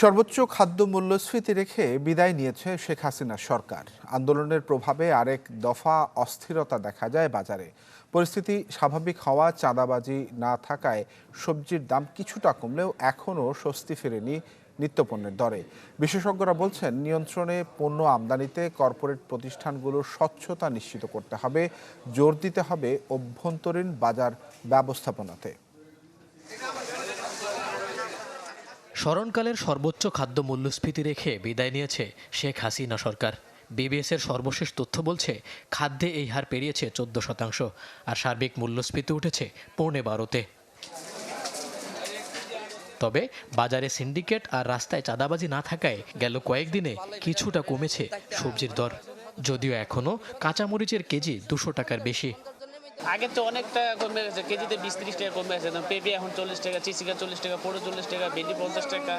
সর্বোচ্চ খাদ্য মূল্যস্ফীতি রেখে বিদায় নিয়েছে শেখ হাসিনা সরকার। আন্দোলনের প্রভাবে আরেক দফা অস্থিরতা দেখা যায় বাজারে। পরিস্থিতি স্বাভাবিক হওয়া, চাঁদাবাজি না থাকায় সবজির দাম কিছুটা কমলেও এখনও স্বস্তি ফেরেনি নিত্যপণ্যের দরে। বিশেষজ্ঞরা বলছেন, নিয়ন্ত্রণে পণ্য আমদানিতে কর্পোরেট প্রতিষ্ঠানগুলোর স্বচ্ছতা নিশ্চিত করতে হবে, জোর দিতে হবে অভ্যন্তরীণ বাজার ব্যবস্থাপনাতে। স্মরণকালের সর্বোচ্চ খাদ্য মূল্যস্ফীতি রেখে বিদায় নিয়েছে শেখ হাসিনা সরকার। বিবিএস এর সর্বশেষ তথ্য বলছে, খাদ্যে এই হার পেরিয়েছে চোদ্দ শতাংশ, আর সার্বিক মূল্যস্ফীতি উঠেছে পৌনে বারোতে। তবে বাজারে সিন্ডিকেট আর রাস্তায় চাঁদাবাজি না থাকায় গেল কয়েকদিনে কিছুটা কমেছে সবজির দর। যদিও এখনও কাঁচামরিচের কেজি দুশো টাকার বেশি। আগে তো অনেকটা কমে গেছে কেজিতে বিশ ত্রিশ টাকা কমে গেছে একদম পেঁপে এখন চল্লিশ টাকা চিচিকা চল্লিশ টাকা পড়ে চল্লিশ টাকা ভেন্ডি পঞ্চাশ টাকা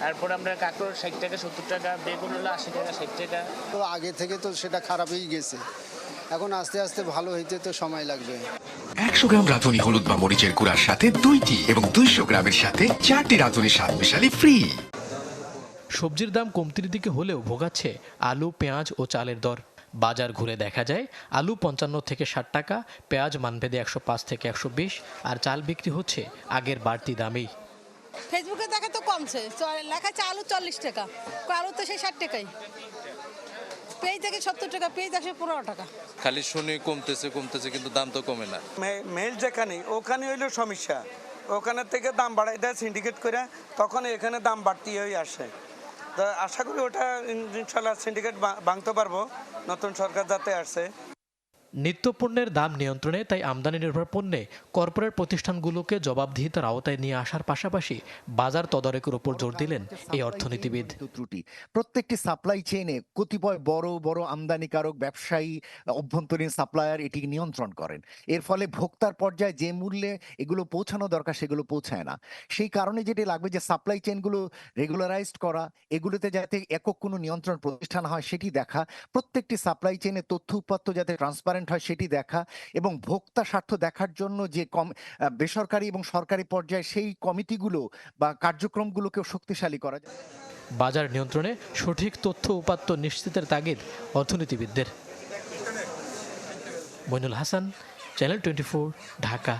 তারপরে আমরা কাঁকড় ষাট টাকা সত্তর টাকা বেগুন হলো আশি টাকা ষাট টাকা। তো আগে থেকে তো সেটা খারাপই গেছে। এখন আস্তে আস্তে ভালো হইতে তো সময় লাগবে। একশো গ্রাম রাঁধুনি হলুদ বা মরিচের গুঁড়ার সাথে দুইটি এবং দুইশো গ্রামের সাথে চারটি রাঁধুনি স্বাদ মিশালি ফ্রি সবজির দাম কমতির দিকে হলেও ভোগাচ্ছে আলু পেঁয়াজ ও চালের দর। বাজার ঘুরে দেখা যায়। আলু পঞ্চান্ন থেকে ষাট টাকা পেঁয়াজ মানভেদে একশো পাঁচ থেকে একশো বিশ আর চাল বিক্রি হচ্ছে আগের বাড়তি দামেই ফেসবুকে দেখা তো কমছে চ- লেখাচ্ছে আলু চল্লিশ টাকা আলু তো সেই ষাট টাকাই। পেঁয়াজ দেখে সত্তর টাকা পেঁয়াজ একশো পনেরো টাকা। খালি শুনে কমতেছে কমতেছে কিন্তু দাম তো কমে না। মেল যেখানে ওখানে হইল সমস্যা। ওখানে থেকে দাম বাড়াই দেয় সিন্ডিকেট করে তখন এখানে দাম বাড়তি হয়ে আসে। আশা করি ওটা ইন- ইনশাল্লাহ সিন্ডিকেট ভাঙতে পারব। নতুন সরকার যাতে আসছে নিত্যপণ্যের দাম নিয়ন্ত্রণে তাই আমদানি নির্ভর পণ্যে কর্পোরেট প্রতিষ্ঠানগুলোকে জবাবদিহিতার আওতায় নিয়ে আসার পাশাপাশি বাজার তদারকির উপর জোর দিলেন এই অর্থনীতিবিদ। ত্রুটি। প্রত্যেকটি সাপ্লাই চেইনে কতিপয় বড় বড় আমদানিকারক ব্যবসায়ী অভ্যন্তরীণ সাপ্লায়ার এটি নিয়ন্ত্রণ করেন। এর ফলে ভোক্তার পর্যায়ে যে মূল্যে এগুলো পৌঁছানো দরকার সেগুলো পৌঁছায় না। সেই কারণে যেটি লাগবে যে সাপ্লাই চেইনগুলো রেগুলারাইজড করা এগুলোতে যাতে একক কোনো নিয়ন্ত্রণ প্রতিষ্ঠান হয় সেটি দেখা প্রত্যেকটি সাপ্লাই চেইনে তথ্য উপাত্ত যাতে ট্রান্সপারেন্ট হয় সেটি দেখা এবং ভোক্তা স্বার্থ দেখার জন্য যে কম বেসরকারি এবং সরকারি পর্যায়ে সেই কমিটিগুলো বা কার্যক্রমগুলোকেও শক্তিশালী করা যায়। বাজার নিয়ন্ত্রণে সঠিক তথ্য উপাত্ত নিশ্চিতের তাগিদ অর্থনীতিবিদদের। Mainul Hasan, channel twenty Dhaka.